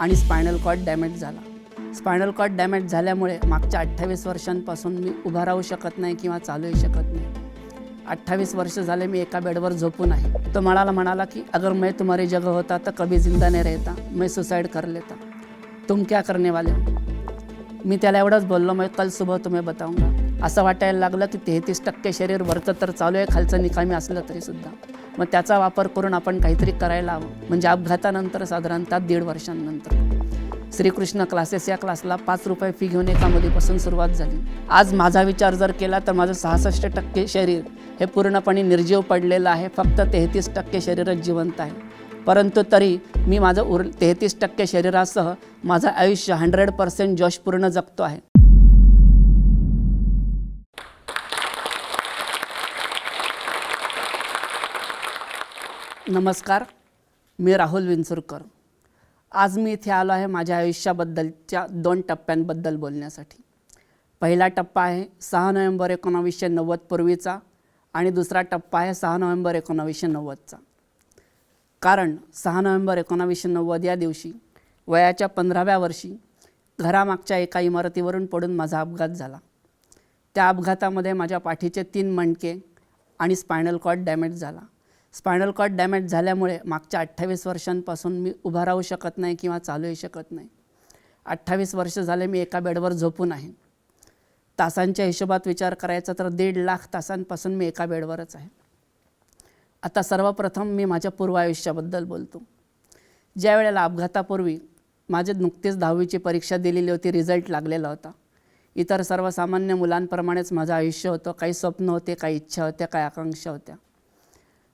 आणि spinal cord damage झाला. Spinal cord damage झाल्यामुळे मागच्या अठ्ठावीस वर्षांपासून मी उभा राहू शकत नाही किंवा चालूही शकत नाही. अठ्ठावीस वर्ष झाले मी एका बेडवर झोपून आहे. तो म्हणाला म्हणाला की अगर मैं तुम्हारी जगह होता तर कभी जिंदा नाही रहता. मैं सुसाईड कर लेता. तुम क्या करने वाले हो? मी त्याला एवढंच बोललो मग कल सुबह तुम्ही बताऊंगा. असं वाटायला लागलं की तेहतीस टक्के शरीर वरचं तर चालू आहे खालचं निकामी असलं तरीसुद्धा मग त्याचा वापर करून आपण काहीतरी करायला हवं. म्हणजे अपघातानंतर साधारणतः दीड वर्षांनंतर. श्रीकृष्ण क्लासेस या क्लासला पाच रुपये फी घेऊन एका मुलीपासून सुरुवात झाली. आज माझा विचार जर केला तर माझं सहासष्ट टक्के शरीर हे पूर्णपणे निर्जीव पडलेलं आहे. फक्त तेहतीस टक्के शरीरच जिवंत आहे. परंतु तरी मी माझं उर तेहतीस टक्के शरीरासह माझं आयुष्य हंड्रेड पर्सेंट जोशपूर्ण जगतो आहे. नमस्कार मी राहुल विंचुरकर. आज मी इथे आलो आहे माझ्या आयुष्याबद्दलच्या दोन टप्प्यांबद्दल बोलण्यासाठी. पहिला टप्पा आहे सहा नोव्हेंबर एकोणावीसशे नव्वद पूर्वीचा आणि दुसरा टप्पा आहे सहा नोव्हेंबर एकोणावीसशे नव्वदचा. कारण सहा नोव्हेंबर एकोणावीसशे नव्वद या दिवशी वयाच्या पंधराव्या वर्षी घरामागच्या एका इमारतीवरून पडून माझा अपघात झाला. त्या अपघातामध्ये माझ्या पाठीचे तीन मणके आणि स्पायनल कॉर्ड डॅमेज झाला. स्पायनल कॉर्ड डॅमेज झाल्यामुळे मागच्या अठ्ठावीस वर्षांपासून मी उभा राहू शकत नाही किंवा चालूही शकत नाही. अठ्ठावीस वर्ष झाले मी एका बेडवर झोपून आहे. तासांच्या हिशोबात विचार करायचा तर दीड लाख तासांपासून मी एका बेडवरच आहे. आता सर्वप्रथम मी माझ्या पूर्व आयुष्याबद्दल बोलतो. ज्या वेळेला अपघातापूर्वी माझे नुकतीच दहावीची परीक्षा दिलेली होती रिझल्ट लागलेला होता. इतर सर्वसामान्य मुलांप्रमाणेच माझं आयुष्य होतं. काही स्वप्न होते काही इच्छा होत्या काही आकांक्षा होत्या.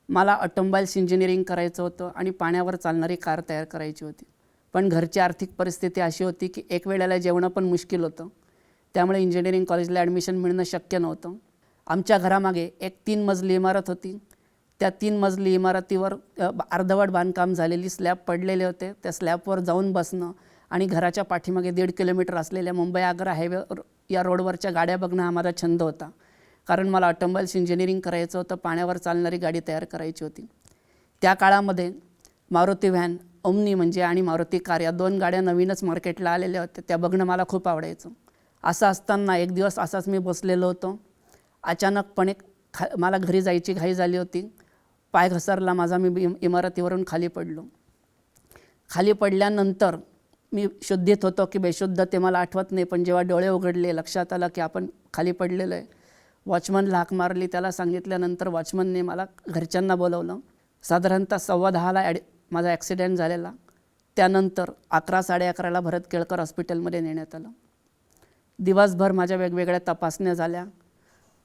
मला ऑटोमोबाईल्स इंजिनिअरिंग करायचं होतं आणि पाण्यावर चालणारी कार तयार करायची होती. पण घरची आर्थिक परिस्थिती अशी होती की एक वेळेला जेवणं पण मुश्किल होतं. त्यामुळे इंजिनिअरिंग कॉलेजला ॲडमिशन मिळणं शक्य नव्हतं. आमच्या घरामागे एक तीन मजली इमारत होती. त्या तीन मजली इमारतीवर अर्धवट बांधकाम झालेली स्लॅब पडलेले होते. त्या स्लॅबवर जाऊन बसणं आणि घराच्या पाठीमागे दीड किलोमीटर असलेल्या मुंबई आग्रा हायवे या रोडवरच्या गाड्या बघणं हा माझा छंद होता. कारण मला ऑटोमोबाईल्स इंजिनिअरिंग करायचं होतं पाण्यावर चालणारी गाडी तयार करायची होती. त्या काळामध्ये मारुती व्हॅन ओमनी म्हणजे आणि मारुती कार या दोन गाड्या नवीनच मार्केटला आलेल्या होत्या त्या बघणं मला खूप आवडायचं. असं असताना एक दिवस असाच मी बसलेलो होतो. अचानकपणे खा मला घरी जायची घाई झाली होती. पाय घसरला माझा मी इम- इमारतीवरून खाली पडलो. खाली पडल्यानंतर मी शुद्धीत होतो की बेशुद्ध ते मला आठवत नाही पण जेव्हा डोळे उघडले लक्षात आलं की आपण खाली पडलेलो आहे. वॉचमनला हाक मारली त्याला सांगितल्यानंतर वॉचमनने मला घरच्यांना बोलवलं. साधारणतः सव्वा दहाला ॲड माझा ॲक्सिडेंट झालेला. त्यानंतर अकरा साडे अकराला भरत केळकर हॉस्पिटलमध्ये नेण्यात आलं. दिवसभर माझ्या वेगवेगळ्या तपासण्या झाल्या.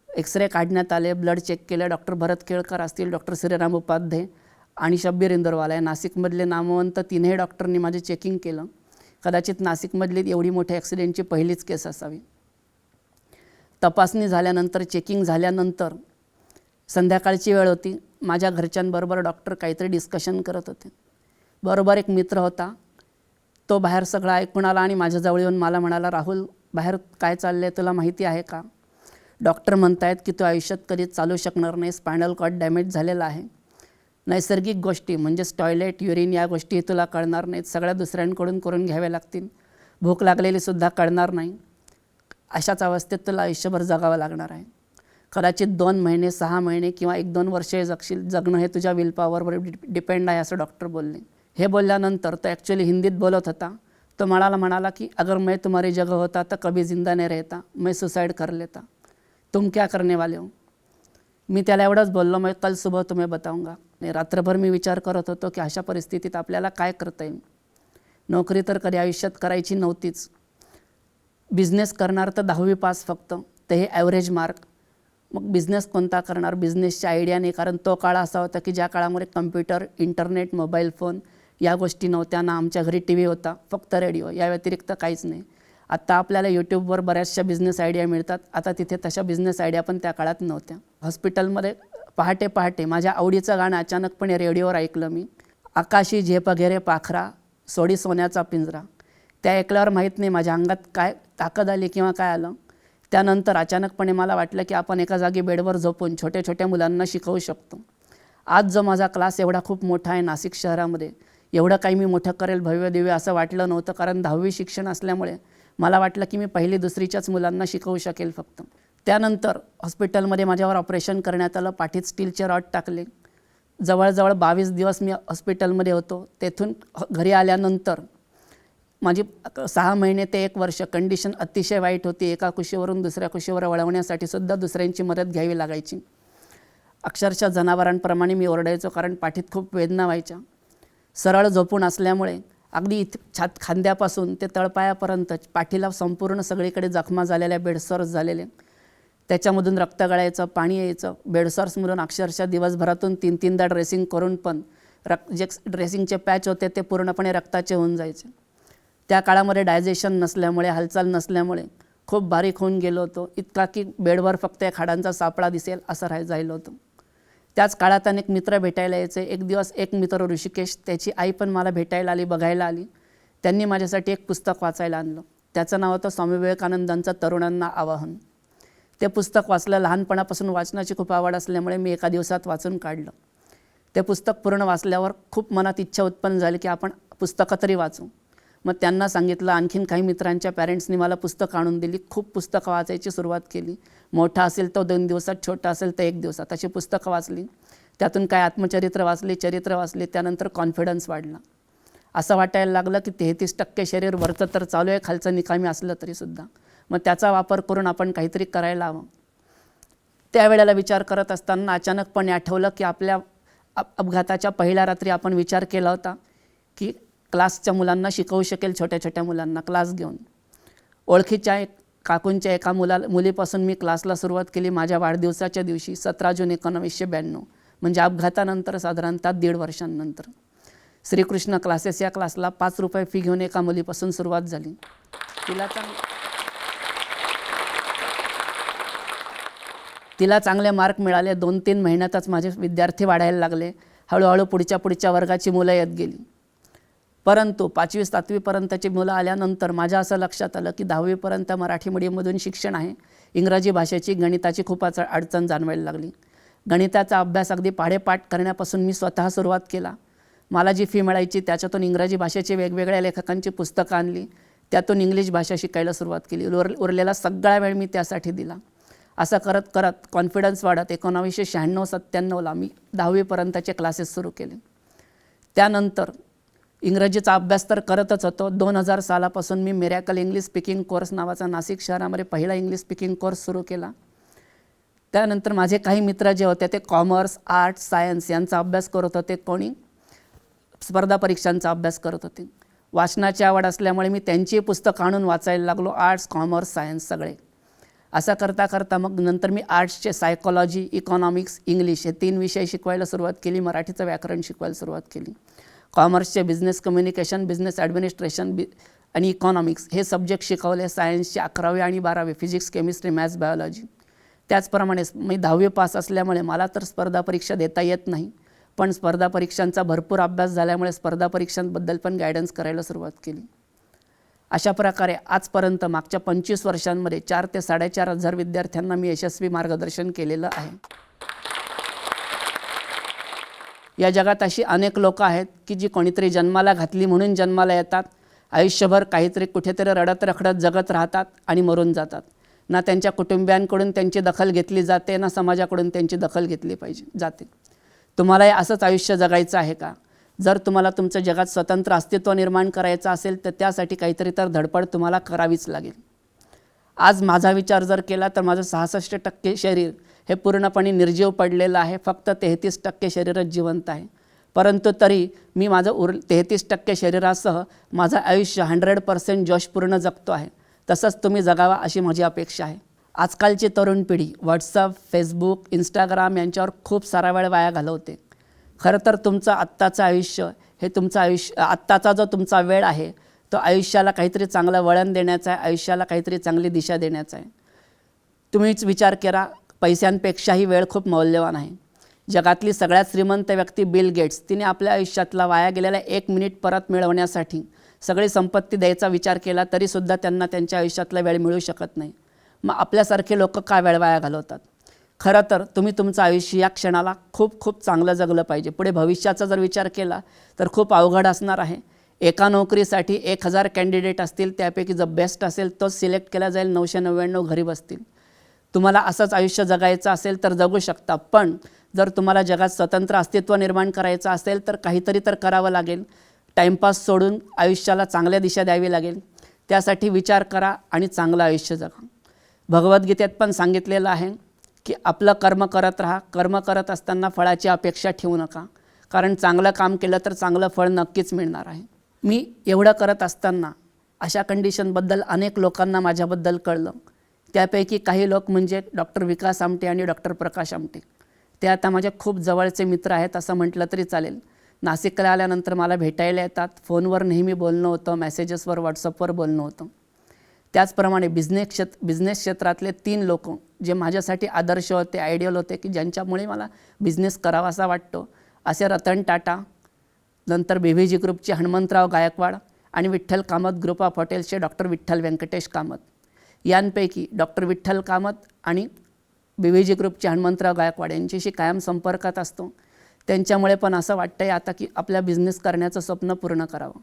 एक्सरे काढण्यात आले ब्लड चेक केले डॉक्टर भरत केळकर असतील डॉक्टर श्रीराम उपाध्ये आणि शब्बीर इंदरवाला. या नाशिकमधले नामवंत तीनही डॉक्टरनी माझे चेकिंग केलं. कदाचित नाशिकमधली एवढी मोठ्या ॲक्सिडेंटची पहिलीच केस असावी. तपासणी झाल्यानंतर चेकिंग झाल्यानंतर संध्याकाळची वेळ होती. माझ्या घरच्यांबरोबर डॉक्टर काहीतरी डिस्कशन करत होते. बरोबर एक मित्र होता. तो बाहेर सगळं ऐकून आला आणि माझ्याजवळ येऊन मला म्हणाला राहुल बाहेर काय चाललं आहे तुला माहिती आहे का? डॉक्टर म्हणतायत की तो आयुष्यात कधीच चालू शकणार नाही. स्पायनल कॉर्ड डॅमेज झालेला आहे. नैसर्गिक गोष्टी म्हणजेच टॉयलेट युरिन या गोष्टी तुला कळणार नाहीत. सगळ्या दुसऱ्यांकडून करून घ्याव्या लागतील. भूक लागलेलीसुद्धा कळणार नाही. अशाच अवस्थेत तुला आयुष्यभर जगावं लागणार आहे. कदाचित दोन महिने सहा महिने किंवा एक दोन वर्षे जगशील जगणं हे तुझ्या विलपावरवर डिपेंड आहे असं डॉक्टर बोलले. हे बोलल्यानंतर तो ॲक्च्युली हिंदीत बोलत होता. तो म्हणाला म्हणाला की अगर मैं तुम्हारी जगह होता तर कभी जिंदा नाही रहता. मैं सुसाईड कर लेता. तुम क्या करने वाले हो? मी त्याला एवढंच बोललो मग कल सुबह तुम्ही बताऊंगा. आणि रात्रभर मी विचार करत होतो की अशा परिस्थितीत आपल्याला काय करता येईल? नोकरी तर कधी आयुष्यात करायची नव्हतीच. बिझनेस करणार तर दहावी पास फक्त. ते हे ॲव्हरेज मार्क मग बिझनेस कोणता करणार? बिझनेसच्या आयडिया नाही कारण तो काळ असा होता की ज्या काळामध्ये कम्प्युटर इंटरनेट मोबाईल फोन या गोष्टी नव्हत्या ना आमच्या घरी टी व्ही होता. फक्त रेडिओ या व्यतिरिक्त काहीच नाही. आत्ता आपल्याला यूट्यूबवर बऱ्याचशा बिझनेस आयडिया मिळतात. आता तिथे तशा बिझनेस आयडिया पण त्या काळात नव्हत्या. हॉस्पिटलमध्ये पहाटे पहाटे माझ्या आवडीचं गाणं अचानकपणे रेडिओवर ऐकलं मी. आकाशी झेप वगैरे पाखरा सोडी सोन्याचा पिंजरा. त्या ऐकल्यावर माहीत नाही माझ्या अंगात काय ताकद आली किंवा काय आलं. त्यानंतर अचानकपणे मला वाटलं की आपण एका जागी बेडवर झोपून छोट्या छोट्या मुलांना शिकवू शकतो. आज जो माझा क्लास एवढा खूप मोठा आहे नाशिक शहरामध्ये एवढं काही मी मोठं करेल भव्य दिव्य असं वाटलं नव्हतं कारण दहावी शिक्षण असल्यामुळे मला वाटलं की मी पहिली दुसरीच्याच मुलांना शिकवू शकेल फक्त. त्यानंतर हॉस्पिटलमध्ये माझ्यावर ऑपरेशन करण्यात आलं पाठीत स्टीलचे रॉड टाकले. जवळजवळ बावीस दिवस मी हॉस्पिटलमध्ये होतो. तेथून घरी आल्यानंतर माझी सहा महिने ते एक वर्ष कंडिशन अतिशय वाईट होती. एका कुशीवरून दुसऱ्या कुशीवर वळवण्यासाठी सुद्धा दुसऱ्यांची मदत घ्यावी लागायची. अक्षरशः जनावरांप्रमाणे मी ओरडायचो कारण पाठीत खूप वेदना व्हायच्या. सरळ झोपून असल्यामुळे अगदी इथ छात खांद्यापासून ते तळपायापर्यंत पाठीला संपूर्ण सगळीकडे जखमा झालेल्या बेडसॉर्स झालेले. त्याच्यामधून रक्त गळायचं पाणी यायचं. बेडसॉर्समधून अक्षरशः दिवसभरातून तीन तीनदा ड्रेसिंग करून पण रक् जे ड्रेसिंगचे पॅच होते ते पूर्णपणे रक्ताचे होऊन जायचे. त्या काळामध्ये डायजेशन नसल्यामुळे हालचाल नसल्यामुळे खूप बारीक होऊन गेलो होतो. इतका की बेडवर फक्त या खाडांचा सापळा दिसेल असं राहाय जायलो होतं. त्याच काळात अनेक मित्र भेटायला यायचे. एक दिवस एक मित्र ऋषिकेश त्याची आई पण मला भेटायला आली बघायला आली. त्यांनी माझ्यासाठी एक पुस्तक वाचायला आणलं. त्याचं नाव होतं स्वामी विवेकानंदांचं तरुणांना आवाहन. ते पुस्तक वाचलं. लहानपणापासून वाचनाची खूप आवड असल्यामुळे मी एका दिवसात वाचून काढलं. ते पुस्तक पूर्ण वाचल्यावर खूप मनात इच्छा उत्पन्न झाली की आपण पुस्तकं तरी वाचू. मग त्यांना सांगितलं आणखीन काही मित्रांच्या पॅरेंट्सनी मला पुस्तकं आणून दिली खूप पुस्तकं वाचायची सुरुवात केली. मोठा असेल तर दोन दिवसात छोटा असेल तर एक दिवसात. अशी पुस्तकं वाचली. त्यातून काय आत्मचरित्र वाचली चरित्र वाचली त्यानंतर कॉन्फिडन्स वाढला. असं वाटायला लागलं की तेहतीस टक्के शरीर वरचं तर चालू आहे खालचं निकामी असलं तरीसुद्धा मग त्याचा वापर करून आपण काहीतरी करायला हवं. त्यावेळेला विचार करत असताना अचानकपणे आठवलं की आपल्या अपघाताच्या पहिल्या रात्री आपण विचार केला होता की क्लासच्या मुलांना शिकवू शकेल छोट्या छोट्या मुलांना क्लास घेऊन. ओळखीच्या एक काकूंच्या एका मुला मुलीपासून मी क्लासला सुरुवात केली माझ्या वाढदिवसाच्या दिवशी सतरा जून एकोणावीसशे ब्याण्णव. म्हणजे अपघातानंतर साधारणतः दीड वर्षांनंतर. श्रीकृष्ण क्लासेस या क्लासला पाच रुपये फी घेऊन एका मुलीपासून सुरुवात झाली. तिला चांग तिला चांगले मार्क मिळाले. दोन तीन महिन्यातच माझे विद्यार्थी वाढायला लागले. हळूहळू पुढच्या पुढच्या वर्गाची मुलं येत गेली. परंतु पाचवी सातवीपर्यंतची मुलं आल्यानंतर माझ्या असं लक्षात आलं की दहावीपर्यंत मराठी मीडियममधून शिक्षण आहे. इंग्रजी भाषेची गणिताची खूप अच अडचण जाणवायला लागली. गणिताचा अभ्यास अगदी पाढेपाठ करण्यापासून मी स्वतः सुरुवात केला. मला जी फी मिळायची त्याच्यातून इंग्रजी भाषेची वेगवेगळ्या लेखकांची पुस्तकं आणली. त्यातून इंग्लिश भाषा शिकायला सुरुवात केली. उर उरलेला सगळा वेळ मी त्यासाठी दिला. असं करत करत कॉन्फिडन्स वाढत एकोणावीसशे शहाण्णव सत्त्याण्णवला मी दहावीपर्यंतचे क्लासेस सुरू केले. त्यानंतर इंग्रजीचा अभ्यास तर करतच होतो. दोन हजार सालापासून मी मिरॅकल इंग्लिश स्पीकिंग कोर्स नावाचा नाशिक शहरामध्ये पहिला इंग्लिश स्पीकिंग कोर्स सुरू केला. त्यानंतर माझे काही मित्र जे होते ते कॉमर्स आर्ट्स सायन्स यांचा अभ्यास करत होते. कोणी? स्पर्धा परीक्षांचा अभ्यास करत होते. वाचनाची आवड असल्यामुळे मी त्यांची पुस्तकं आणून वाचायला लागलो. आर्ट्स कॉमर्स सायन्स सगळे. असं करता करता मग नंतर मी आर्ट्सचे सायकॉलॉजी इकॉनॉमिक्स इंग्लिश हे तीन विषय शिकवायला सुरुवात केली. मराठीचं व्याकरण शिकवायला सुरुवात केली. कॉमर्सचे बिझनेस कम्युनिकेशन बिझनेस ॲडमिनिस्ट्रेशन बि आणि इकॉनॉमिक्स हे सब्जेक्ट शिकवले सायन्सचे अकरावी आणि बारावी फिजिक्स केमिस्ट्री मॅथ्स बायोलॉजी. त्याचप्रमाणे मी दहावी पास असल्यामुळे मला तर स्पर्धा परीक्षा देता येत नाही पण स्पर्धा परीक्षांचा भरपूर अभ्यास झाल्यामुळे स्पर्धा परीक्षांबद्दल पण गायडन्स करायला सुरुवात केली. अशा प्रकारे आजपर्यंत मागच्या पंचवीस वर्षांमध्ये चार ते साडेचार हजार विद्यार्थ्यांना मी यशस्वी मार्गदर्शन केलेलं आहे. या जगात अशी अनेक लोकं आहेत की जी कोणीतरी जन्माला घातली म्हणून जन्माला येतात. आयुष्यभर काहीतरी कुठेतरी रडत रखडत जगत राहतात आणि मरून जातात. ना त्यांच्या कुटुंबियांकडून त्यांची दखल घेतली जाते ना समाजाकडून त्यांची दखल घेतली पाहिजे जाते. तुम्हालाही असंच आयुष्य जगायचं आहे का? जर तुम्हाला तुमचं जगात स्वतंत्र अस्तित्व निर्माण करायचं असेल तर त्यासाठी काहीतरी तर धडपड तुम्हाला करावीच लागेल. आज माझा विचार जर केला तर माझं सहासष्ट टक्के शरीर हे पूर्णपणे निर्जीव पडलेलं आहे. फक्त तेहतीस टक्के शरीरच जिवंत आहे. परंतु तरी मी माझं उर तेहतीस टक्के शरीरासह माझं आयुष्य हंड्रेड पर्सेंट जोशपूर्ण जगतो आहे. तसंच तुम्ही जगावा अशी माझी अपेक्षा आहे. आजकालची तरुण पिढी व्हॉट्सअप फेसबुक इंस्टाग्राम यांच्यावर खूप सारा वेळ वाया घालवते. खरं तर तुमचं आत्ताचं आयुष्य हे तुमचं आयुष्य आत्ताचा जो तुमचा वेळ आहे तो आयुष्याला काहीतरी चांगलं वळण देण्याचा आहे आयुष्याला काहीतरी चांगली दिशा देण्याचा आहे. तुम्हीच विचार करा पैशांपेक्षाही वेळ खूप मौल्यवान आहे. जगातली सगळ्यात श्रीमंत व्यक्ती बिल गेट्स तिने आपल्या आयुष्यातला वाया गेलेला एक मिनिट परत मिळवण्यासाठी सगळी संपत्ती द्यायचा विचार केला तरीसुद्धा त्यांना त्यांच्या आयुष्यातला वेळ मिळू शकत नाही. मग आपल्यासारखे लोक का वेळ वाया घालवतात? खरं तर तुम्ही तुमचं आयुष्य या क्षणाला खूप खूप चांगलं जगलं पाहिजे. पुढे भविष्याचा जर विचार केला तर खूप अवघड असणार आहे. एका नोकरीसाठी एक हजार कॅन्डिडेट असतील त्यापैकी जो बेस्ट असेल तोच सिलेक्ट केला जाईल नऊशे नव्याण्णव घरी बसतील तुम्हाला असंच आयुष्य जगायचं असेल तर जगू शकता पण जर तुम्हाला जगात स्वतंत्र अस्तित्व निर्माण करायचं असेल तर काहीतरी तर करावं लागेल. टाईमपास सोडून आयुष्याला चांगल्या दिशा द्यावी लागेल. त्यासाठी विचार करा आणि चांगलं आयुष्य जगा. भगवद्गीतेत पण सांगितलेलं आहे की आपलं कर्म करत राहा. कर्म करत असताना फळाची अपेक्षा ठेवू नका. कारण चांगलं काम केलं तर चांगलं फळ नक्कीच मिळणार आहे. मी एवढं करत असताना अशा कंडिशनबद्दल अनेक लोकांना माझ्याबद्दल कळलं. त्यापैकी काही लोक म्हणजे डॉक्टर विकास आमटे आणि डॉक्टर प्रकाश आमटे. ते आता माझे खूप जवळचे मित्र आहेत असं म्हटलं तरी चालेल. नाशिकला आल्यानंतर मला भेटायला येतात. फोनवर नेहमी बोलणं होतं मेसेजेसवर व्हॉट्सअपवर बोलणं होतं. त्याचप्रमाणे बिझनेस क्षेत्र बिझनेस क्षेत्रातले तीन लोक जे माझ्यासाठी आदर्श होते आयडियल होते की ज्यांच्यामुळे मला बिझनेस करावासा वाटतो असे रतन टाटा नंतर बी व्ही जी ग्रुपचे हनुमंतराव गायकवाड आणि विठ्ठल कामत ग्रुप ऑफ हॉटेल्सचे डॉक्टर विठ्ठल व्यंकटेश कामत. यांपैकी डॉक्टर विठ्ठल कामत आणि बी व्ही जी ग्रुपचे हनुमंतराव गायकवाड यांच्याशी कायम संपर्कात असतो. त्यांच्यामुळे पण असं वाटतंय आता की आपल्या बिझनेस करण्याचं स्वप्न पूर्ण करावं.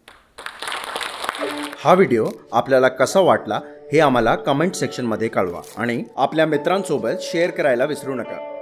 हा व्हिडिओ आपल्याला कसा वाटला हे आम्हाला कमेंट सेक्शनमध्ये कळवा आणि आपल्या मित्रांसोबत शेअर करायला विसरू नका.